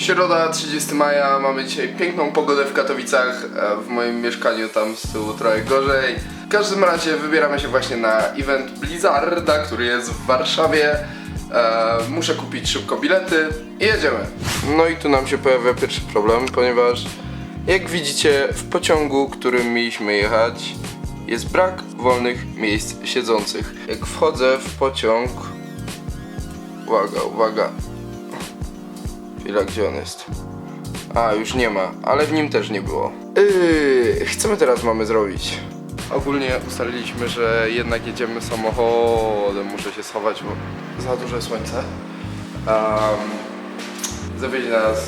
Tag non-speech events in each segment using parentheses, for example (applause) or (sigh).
Środa 30 maja, mamy dzisiaj piękną pogodę w Katowicach, e, w moim mieszkaniu tam z tyłu trochę gorzej. W każdym razie wybieramy się właśnie na event Blizzarda, który jest w Warszawie. E, muszę kupić szybko bilety i jedziemy. No i tu nam się pojawia pierwszy problem, ponieważ jak widzicie w pociągu, którym mieliśmy jechać jest brak wolnych miejsc siedzących. Jak wchodzę w pociąg... Uwaga, uwaga. Chwila, gdzie on jest? A, już nie ma, ale w nim też nie było. Yy, co my teraz mamy zrobić? Ogólnie ustaliliśmy, że jednak jedziemy samochodem. Muszę się schować, bo za duże słońce. Um, zawiezie nas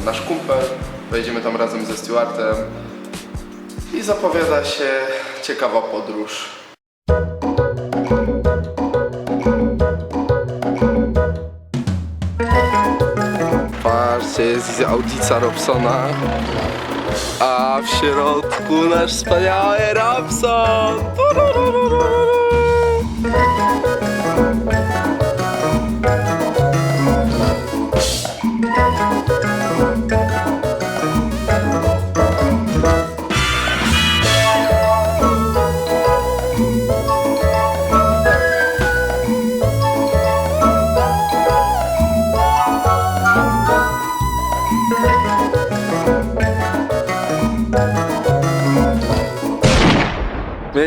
e, nasz kumpel. Pojedziemy tam razem ze Stewartem. I zapowiada się ciekawa podróż. Patrzcie, jest audica Robsona. A w środku nasz wspaniały Robson!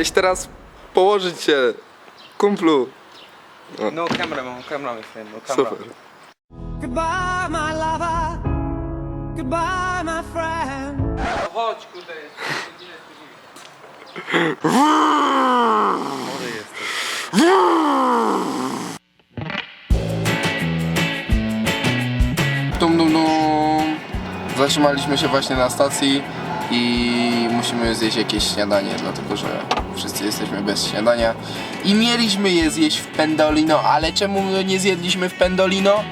Miałeś teraz położyć się, kumplu. No camera, man. Camera, my friend. No camera. Super. Goodbye, my lover. Goodbye, my friend. No chodź, kurde. Chory jesteś. Dum dum dum. Zatrzymaliśmy się właśnie na stacji i musimy zjeść jakieś śniadanie, dlatego że wszyscy jesteśmy bez śniadania. I mieliśmy je zjeść w Pendolino, ale czemu my nie zjedliśmy w Pendolino?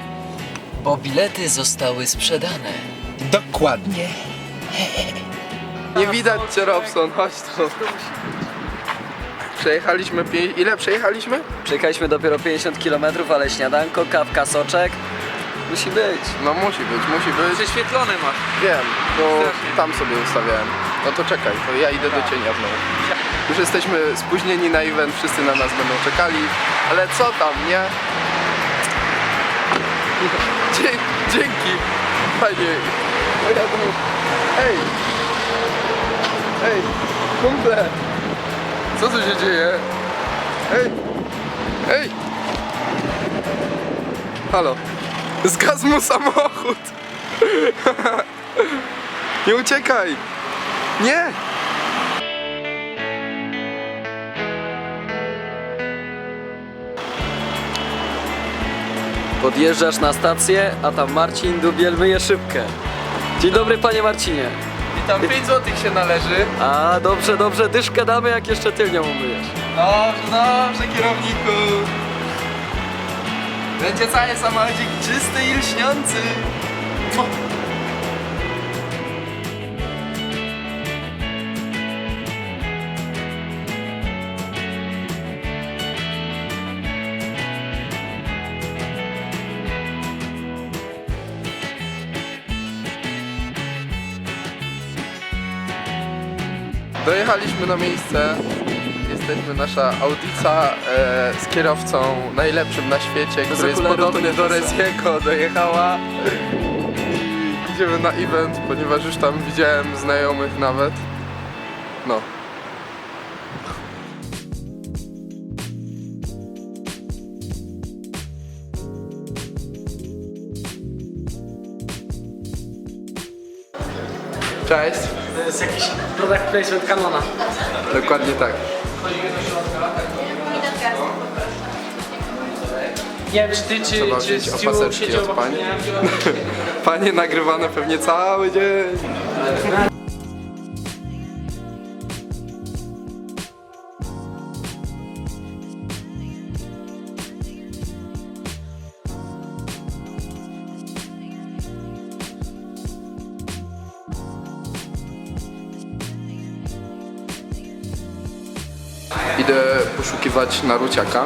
bo bilety zostały sprzedane. Dokładnie. Nie widać cię, Robson, chodź tu. Przejechaliśmy. Ile przejechaliśmy? Przejechaliśmy dopiero 50 km, ale śniadanko, kawka, soczek. Musi być. No musi być, musi być. Prześwietlony masz. Wiem, bo Strasznie. tam sobie ustawiałem. No to czekaj, to ja idę do cienia znowu. Już jesteśmy spóźnieni na event, wszyscy na nas będą czekali, ale co tam, nie? (laughs) Dzie- dzięki, fajnie. No. Ej! Ej, kumple! Co tu się dzieje? Ej! Ej! Halo. Zgasł mu samochód! (laughs) Nie uciekaj! Nie! Podjeżdżasz na stację, a tam Marcin Dubiel myje szybkę. Dzień dobry, panie Marcinie. Witam, 5 zł się należy. A, dobrze, dobrze, dyszkę damy, jak jeszcze tylnią umyjesz. Dobrze, dobrze, kierowniku. Będzie cały samochodzik czysty i lśniący. Dojechaliśmy na miejsce. Jesteśmy nasza audica e, z kierowcą najlepszym na świecie, który jest okularów to podobny nie do. Reziego, dojechała. I idziemy na event, ponieważ już tam widziałem znajomych nawet. No. Cześć. To jest jakiś product placement Canona. Dokładnie tak. Nie wiem, czy ty, czy, Trzeba czy wziąć Stu opaseczki siedział od obok mnie. (laughs) Panie nagrywane pewnie cały dzień. Idę poszukiwać Naruciaka.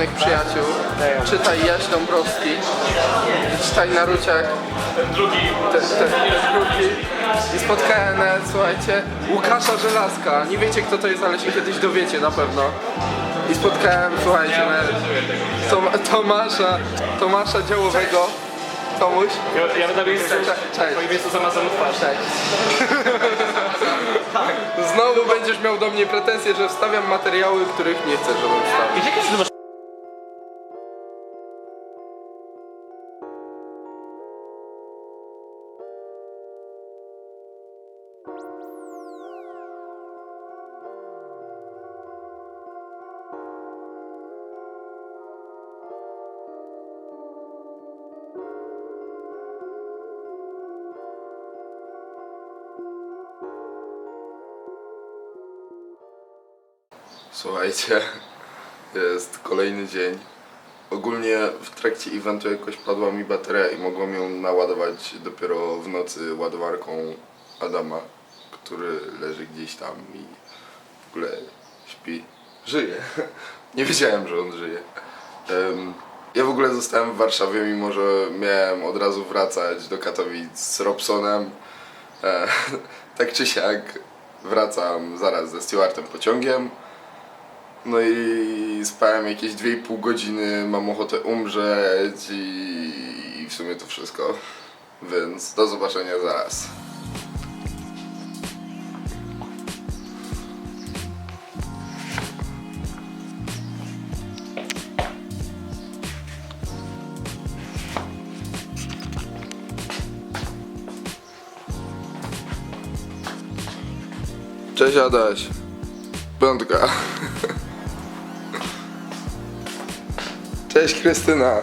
Dawnych przyjaciół. Czytaj Jaś Dąbrowski. Czytaj na ruciach. Ten drugi. Ten, ten, ten drugi. I spotkałem nawet, słuchajcie, Łukasza Żelazka. Nie wiecie kto to jest, ale się kiedyś dowiecie na pewno. I spotkałem, słuchajcie, nawet Tom, Tomasza, Tomasza Działowego. Tomuś. Ja, ja na miejscu, Cześć. Cześć. twoje miejscu zamazam twarz. Cześć. (laughs) Znowu będziesz miał do mnie pretensje, że wstawiam materiały, których nie chcę, żebym wstawił. Jakie ty masz Słuchajcie, jest kolejny dzień. Ogólnie w trakcie eventu jakoś padła mi bateria i mogłem ją naładować dopiero w nocy ładowarką Adama, który leży gdzieś tam i w ogóle śpi. Żyje. (laughs) Nie wiedziałem, że on żyje. Em, ja w ogóle zostałem w Warszawie, mimo że miałem od razu wracać do Katowic z Robsonem. E, (laughs) tak czy siak wracam zaraz ze Stewartem pociągiem. No i spałem jakieś 2,5 godziny, mam ochotę umrzeć i, w sumie to wszystko. Więc do zobaczenia zaraz. Cześć Adaś. Piątka. Cześć Krystyna.